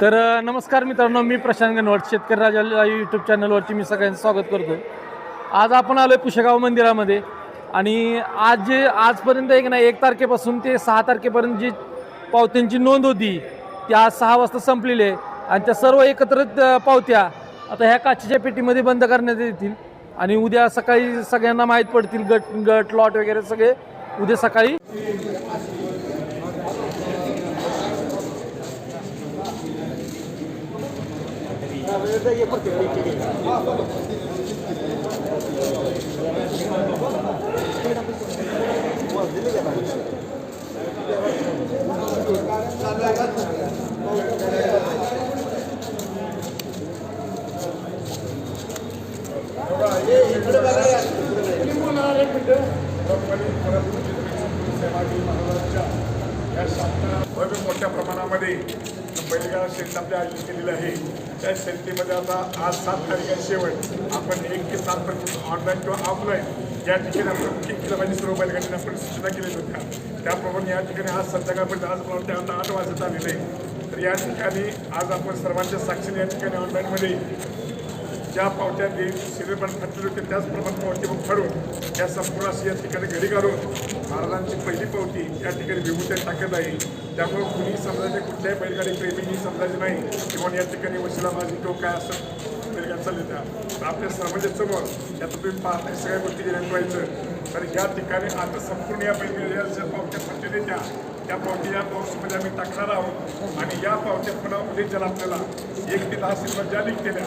तर नमस्कार मित्रांनो मी प्रशांत गणवट शेतकरी राजा यूट्यूब चॅनलवरती मी सगळ्यांचं स्वागत करतो आज आपण आलो आहे पुशेगाव मंदिरामध्ये आणि आज जे आजपर्यंत एक ना एक तारखेपासून ते सहा तारखेपर्यंत जी पावत्यांची नोंद होती ती आज सहा वाजता संपलेली आहे. आणि त्या सर्व एकत्रित पावत्या आता ह्या काचेच्या पेटीमध्ये बंद करण्यात येतील आणि उद्या सकाळी सगळ्यांना माहीत पडतील गट गट लॉट वगैरे सगळे. उद्या सकाळी मोठ्या प्रमाणामध्ये बैलगाडा शेत आपल्या आयोजित केलेलं आहे. त्या शेतीमध्ये आता आज सात तारखेला शेवट. आपण एक ते सात पर्यंत ऑनलाईन किंवा ऑफलाईन या ठिकाणी आपण बुकिंग केलं पाहिजे सर्व बैलगाडीने आपण सूचना केलेली होत्या त्याप्रमाणे या ठिकाणी आज संध्याकाळपर्यंत आज मला वाटते आता आठ वाजत आलेले आहे तर या ठिकाणी आज आपण सर्वांच्या साक्षीने या ठिकाणी ऑनलाईनमध्ये ज्या पावत्या देईल सिरियलपण फाटलेले होते त्याचप्रमाणे पावती मग फाडून या संपूर्ण अशी या ठिकाणी घरी घालून महाराजांची पहिली पावती या ठिकाणी विभूषण टाकत आहे. त्यामुळे कुणी समजायचे कुठल्याही बैलगाडी प्रेमीही समजायचे नाही किंवा या ठिकाणी वशिला माझी तो काय असं बैलगाडी चालले त्या तर आपल्या सर्वांच्या समोर यात तुम्ही पाहताय सगळ्या गोष्टी घेण्यात व्हायचं. तर या ठिकाणी आता संपूर्ण या बैलगाड्या पावत्या फाटलेल्या त्या त्या पावती या बॉक्समध्ये आम्ही टाकणार आहोत. आणि या पावत्या पुन्हा उद्या ज्याला आपल्याला एक ते दहा सिल्वर ज्या लिंक केल्या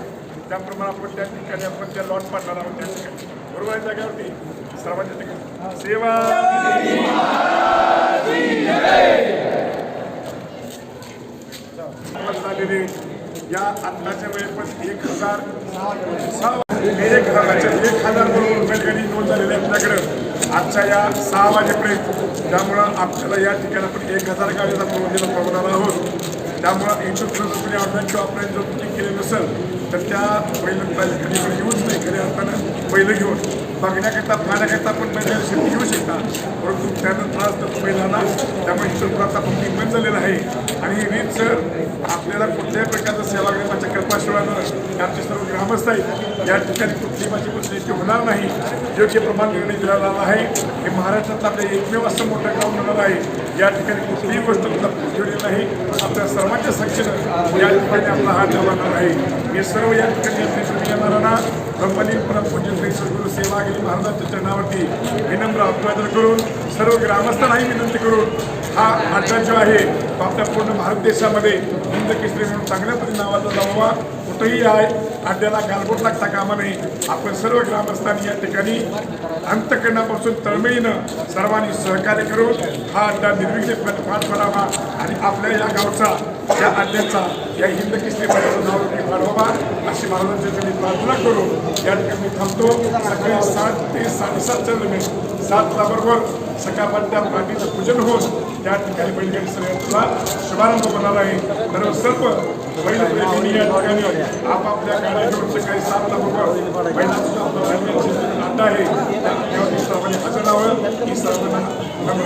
त्याप्रमाणे आपण त्या ठिकाणी आपण त्या लॉट पाडणार आहोत त्या ठिकाणी. बरोबर आहे जागेवरती? सर्वांच्या ठिकाणी सेवा. झालेले या आत्ताच्या वेळेत पण एक हजार सहा एक हजारच्या एक हजार बरोबर बैलगाडी नोंद झालेली आहे आपल्याकडं. आजच्या या सहा वाजेपर्यंत. त्यामुळं आपल्याला या ठिकाणी आपण एक हजार गाडीचा प्रबंधीला प्रवणार आहोत त्यामुळं इथून तुम्ही ऑनलाईन किंवा ऑफलाईन जर बुकिंग केलं नसेल तर त्या पहिलं बैलगाडीकडे येऊच नाही खऱ्या अर्थानं पहिलं घेऊन. बघण्याकरता पाहण्याकरता पण पहिल्या शेती घेऊ शकता परंतु त्यानं त्रास देतो बैलांना त्यामुळे इथून आता बुकिंग बंद झालेलं आहे. आणि रीत सर आपल्याला कुठल्याही प्रकारचं सेवाग्रामाच्या कृपाशिवानं आमचे सर्व ग्रामस्थ आहेत या ठिकाणी कुठली माझी कुठली होणार नाही. योग्य प्रमाण निर्णय दिला जाणार आहे. हे महाराष्ट्रात आपल्या एकमेव असं मोठं काम होणार आहे. या ठिकाणी कुठलीही गोष्ट ठेवली नाही. सर्वांच्या सक्षम या ठिकाणी आपला हात लावणार आहे. हे सर्व या ठिकाणी आपल्या येणाऱ्यांना ब्रह्मलीन परमपूज्य श्री सद्गुरू सेवागिरी महाराजांच्या चरणावरती विनम्र अभिवादन करून सर्व ग्रामस्थांनाही विनंती करून हा आचार जो आहे तो आपल्या पूर्ण भारत देशामध्ये हिंद केसरी म्हणून चांगल्या पद्धतीने नावाचा जावा कुठंही आहे. अड्ड्याला गालबोट लागता कामा नये. आपण सर्व ग्रामस्थांनी या ठिकाणी अंतकरणापासून तळमळीनं सर्वांनी सहकार्य करून हा अड्डा निर्विघ्नपणे पाठ करावा. आपल्या या गावचा या अड्ड्याचा या हिंद किस्ती पदाचं नाव नक्की वाढवावा अशी महाराजांच्या मी प्रार्थना करू या ठिकाणी मी थांबतो. सकाळी सात ते साडेसातच्या दरम्यान सातला बरोबर सकाळपर्यंत त्या प्राणीचं पूजन होऊन त्या ठिकाणी बैलगाडी सगळ्यांचा शुभारंभ होणार आहे. तर सर्व बैलप्रेमींनी या ठिकाणी आपापल्या गाड्या घेऊन सकाळी सातला बरोबर बैलांचा अड्डा आहे त्या सर्वांनी हजर राहावं. ही सर्वांना नम्र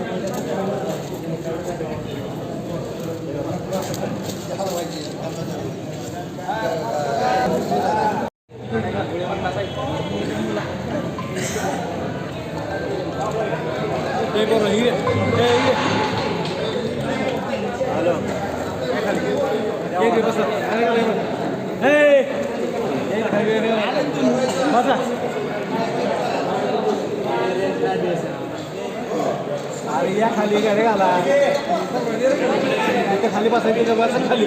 अरे या खाली गाडी घाला. खाली बसायचं बसा खाली.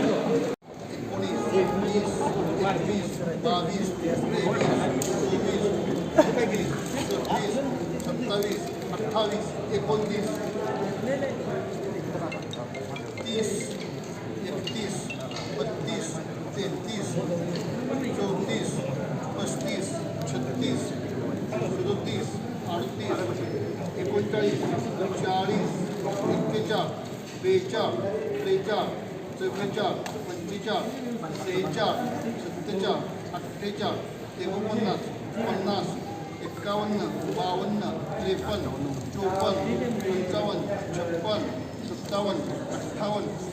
एक्केचाळ बेचाळ त्रेचाळ चव्वेचाळ पंचेचाळ सेहेचाळ सत्तेचाळ अठ्ठेचाळ एकोणपन्नास पन्नास एक्कावन्न बावन्न त्रेपन्न चोपन्न पंचावन्न छप्पन्न सत्तावन्न अठ्ठावन्न.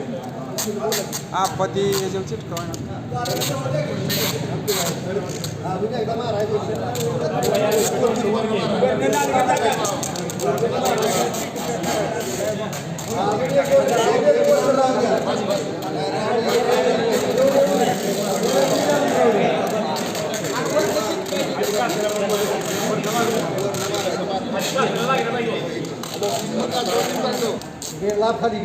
ఆ పది చెప్తే కావాలి লাফারি